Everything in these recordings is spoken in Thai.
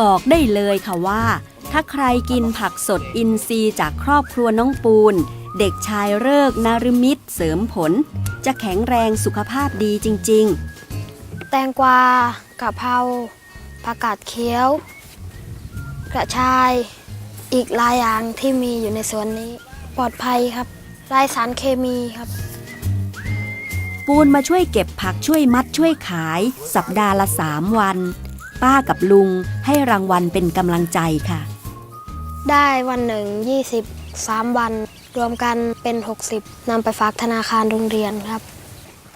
บอกได้เลยค่ะว่า ถ้าใครกินผักสดอินทรีย์จากครอบครัวน้องปูน เด็กชายเลิกษ์นารมิตรเสริมผล จะแข็งแรงสุขภาพดีจริง ๆ แตงกวากะเพราผักกาดเขียว กระชาย อีกหลายอย่างที่มีอยู่ในสวนนี้ ปลอดภัยครับไร้สารเคมีครับ ปูนมาช่วยเก็บผักช่วยมัดช่วยขาย สัปดาห์ละสามวัน ป้ากับลุงให้รางวัลเป็นกำลังใจค่ะ ได้วันหนึ่ง20 3 วัน รวมกันเป็น 60นำไปฝากธนาคารโรงเรียนครับ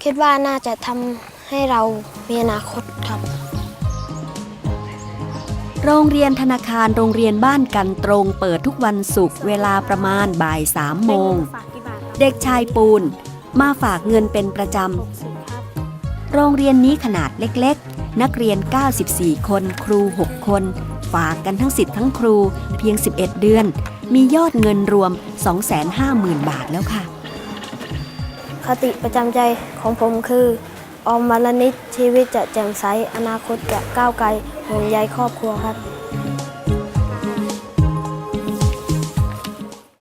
คิดว่าน่าจะทำให้เรามีอนาคตครับ โรงเรียนธนาคารโรงเรียนบ้านกันตรงเปิดทุกวันศุกร์เวลาประมาณบ่ายสามโมง เด็กชายปูน มาฝากเงินเป็นประจำ โรงเรียนนี้ขนาดเล็กๆ นักเรียน 94 คน ครู 6 คน ฝากกันทั้งสิทธิ์ทั้งครูเพียง 11 เดือน มียอดเงินรวม 250,000 บาทแล้วค่ะ คติประจำใจของผมคือออมวันละนิดชีวิตจะแจ่มใส อนาคตจะก้าวไกลห่วงใยครอบครัวครับ